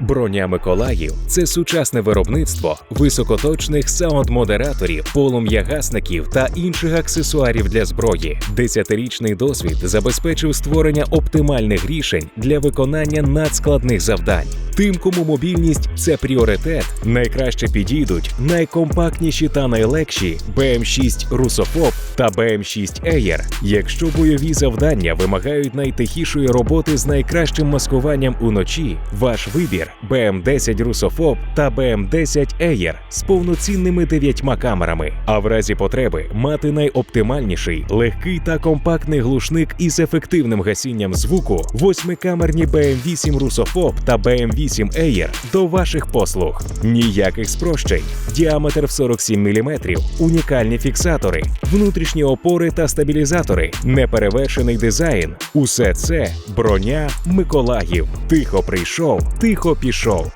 Броня Миколаїв це сучасне виробництво високоточних саунд-модераторів, полум'ягасників та інших аксесуарів для зброї. Десятирічний досвід забезпечив створення оптимальних рішень для виконання надскладних завдань. Тим, кому мобільність це пріоритет, найкраще підійдуть найкомпактніші та найлегші BM6 Rusofob та BM6 Air. Якщо бойові завдання вимагають найтихішої роботи з найкращим маскуванням уночі, ваш вибір BM10 Rusofob та BM10 Air з повноцінними дев'ятьма камерами. А в разі потреби мати найоптимальніший, легкий та компактний глушник із ефективним гасінням звуку, восьмикамерні BM8 Rusofob та BM8 Air до ваших послуг. Ніяких спрощень. Діаметр в 47 мм, унікальні фіксатори, внутрішні опори та стабілізатори, неперевершений дизайн. Усе це броня Миколаїв. Тихо прийшов, тихо пішов.